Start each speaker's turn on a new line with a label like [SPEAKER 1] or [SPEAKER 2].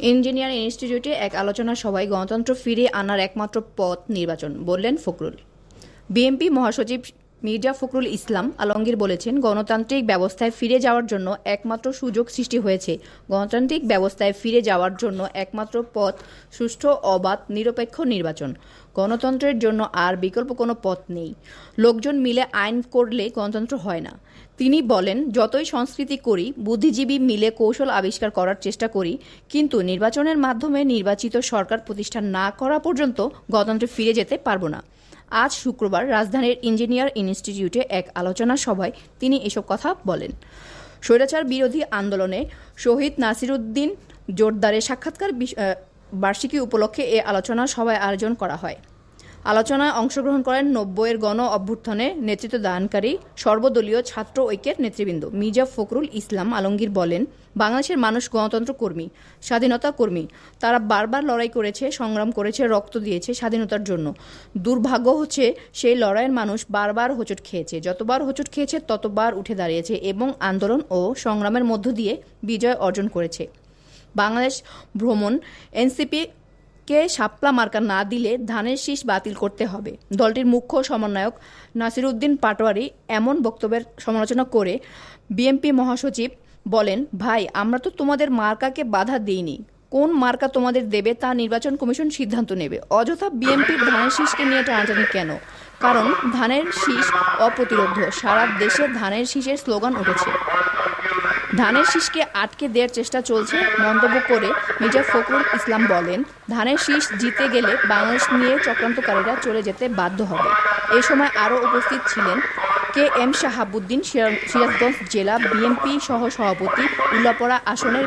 [SPEAKER 1] Engineer ইনস্টিটিউটে এক আলোচনা সভায় গণতন্ত্র ফিরে আনার একমাত্র পথ নির্বাচন, বললেন ফখরুল। বিএনপি মহাসচিব মির্জা ফখরুল ইসলাম আলমগীর বলেছেন, গণতান্ত্রিক ব্যবস্থায় ফিরে যাওয়ার জন্য একমাত্র সুযোগ সৃষ্টি হয়েছে। গণতান্ত্রিক ব্যবস্থায় ফিরে যাওয়ার জন্য একমাত্র পথ সুষ্ঠু, অবাধ, নিরপেক্ষ নির্বাচন। গণতন্ত্রের জন্য আর বিকল্প কোনো পথ নেই। লোকজন মিলে আইন করলে গণতন্ত্র হয় না। তিনি বলেন, যতই সংস্কৃতি করি, বুদ্ধিজীবী মিলে কৌশল আবিষ্কার করার চেষ্টা করি, কিন্তু নির্বাচনের মাধ্যমে নির্বাচিত সরকার প্রতিষ্ঠা না করা পর্যন্ত গণতন্ত্রে ফিরে যেতে পারব না। আজ শুক্রবার রাজধানীর ইঞ্জিনিয়ার ইনস্টিটিউটে এক আলোচনা সভায় তিনি এসব কথা বলেন। স্বৈরাচার বিরোধী আন্দোলনে শহীদ নাসিরুদ্দিন জোরদারের সাক্ষাৎকার বার্ষিকী উপলক্ষে এ আলোচনা সভায় আয়োজন করা হয়। আলোচনায় অংশগ্রহণ করেন নব্বইয়ের গণ অভ্যুত্থানে নেতৃত্ব দানকারী সর্বদলীয় ছাত্র ঐক্যের নেতৃবৃন্দ মির্জা ফখরুল ইসলাম আলমগীর বলেন, বাংলাদেশের মানুষ গণতন্ত্র কর্মী, স্বাধীনতা কর্মী। তারা বারবার লড়াই করেছে, সংগ্রাম করেছে, রক্ত দিয়েছে স্বাধীনতার জন্য। দুর্ভাগ্য হচ্ছে সেই লড়াইয়ের মানুষ বারবার হোঁচট খেয়েছে। যতবার হোঁচট খেয়েছে, ততবার উঠে দাঁড়িয়েছে এবং আন্দোলন ও সংগ্রামের মধ্য দিয়ে বিজয় অর্জন করেছে। বাংলাদেশ ভ্রমণ এনসিপি কে শাপলা মার্কা না দিলে ধানের শীষ বাতিল করতে হবে। দলটির মুখ্য সমন্বয়ক নাসিরউদ্দিন পাটোয়ারি এমন বক্তব্যের সমালোচনা করে বিএনপি মহাসচিব বলেন, ভাই, আমরা তো তোমাদের মার্কাকে বাধা দিইনি। কোন মার্কা তোমাদের দেবে তা নির্বাচন কমিশন সিদ্ধান্ত নেবে। অযথা বিএনপির ধানের শীষকে নিয়ে টানাটানি কেন? কারণ ধানের শীষ অপ্রতিরোধ সারা দেশে ধানের শীষের স্লোগান উঠেছে। ধানের শীষকে আটকে দেওয়ার চেষ্টা চলছে মন্তব্য করে মির্জা ফখরুল ইসলাম বলেন, ধানের শীষ জিতে গেলে বাংলাদেশ নিয়ে চক্রান্তকারীরা চলে যেতে বাধ্য হবে। এ সময় আরও উপস্থিত ছিলেন কে এম শাহাবুদ্দিন সিরাজগঞ্জ জেলা বিএনপি সহ সভাপতি উল্লাপড়া আসনের